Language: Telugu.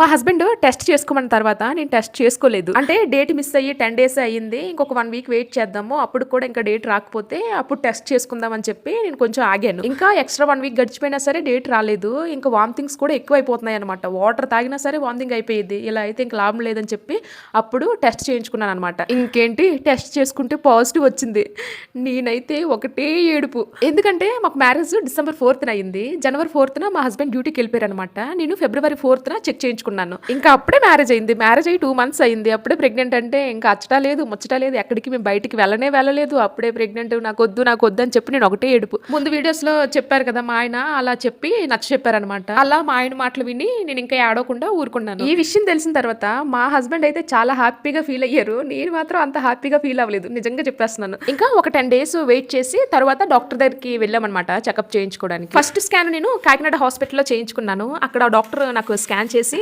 మా హస్బెండ్ టెస్ట్ చేసుకోమన్న తర్వాత నేను టెస్ట్ చేసుకోలేదు. అంటే డేట్ మిస్ అయ్యి టెన్ డేస్ అయ్యింది. ఇంకొక వన్ వీక్ వెయిట్ చేద్దాము. అప్పుడు కూడా ఇంకా డేట్ రాకపోతే అప్పుడు టెస్ట్ చేసుకుందాం అని చెప్పి నేను కొంచెం ఆగాను. ఇంకా ఎక్స్ట్రా వన్ వీక్ గడిచిపోయినా సరే డేట్ రాలేదు. ఇంకా వామిటింగ్స్ కూడా ఎక్కువ అయిపోతున్నాయి అనమాట వాటర్ తాగినా సరే వామిటింగ్ అయిపోయింది. ఇలా అయితే ఇంకా లాభం లేదని చెప్పి అప్పుడు టెస్ట్ చేయించుకున్నాను అనమాట ఇంకేంటి? టెస్ట్ చేసుకుంటే పాజిటివ్ వచ్చింది. నేనైతే ఒకటే ఏడుపు. ఎందుకంటే మాకు మ్యారేజ్ డిసెంబర్ ఫోర్త్న అయింది. జనవరి ఫోర్త్న మా హస్బెండ్ డ్యూటీకి వెళ్ళిపోయారు అనమాట నేను ఫిబ్రవరి ఫోర్త్న చెక్ చేయించుకున్నాను. ఇంకా అప్పుడే మ్యారేజ్ అయింది. మ్యారేజ్ అయ్యి టూ మంత్స్ అయింది. అప్పుడే ప్రెగ్నెంట్ అంటే ఇంకా అచ్చటా లేదు ముచ్చటా లేదు. ఎక్కడికి మేము బయటికి వెళ్ళనే వెళ్ళలేదు. అప్పుడే ప్రెగ్నెంట్ నాకు వద్దు నాకు వద్దు అని చెప్పి నేను ఒకటే ఏడుపు. ముందు వీడియోస్లో చెప్పారు కదా మా ఆయన అలా చెప్పి నచ్చ చెప్పారనమాట అలా మా ఆయన మాటలు విని నేను ఇంకా ఏడవకుండా ఊరుకున్నాను. ఈ విషయం తెలిసిన తర్వాత మా హస్బెండ్ అయితే చాలా హ్యాపీగా ఫీల్ అయ్యారు. నేను మాత్రం అంత హ్యాపీగా ఫీల్ అవ్వలేదు. నిజంగా చెప్పేస్తున్నాను. ఇంకా ఒక టెన్ డేస్ వెయిట్ చేసి తర్వాత డాక్టర్ దగ్గరికి వెళ్ళామన్నమాట చెకప్ చేయించుకోవడానికి. ఫస్ట్ స్కాన్ నేను కాకినాడ హాస్పిటల్లో చేయించుకున్నాను. అక్కడ డాక్టర్ నాకు స్కాన్ చేసి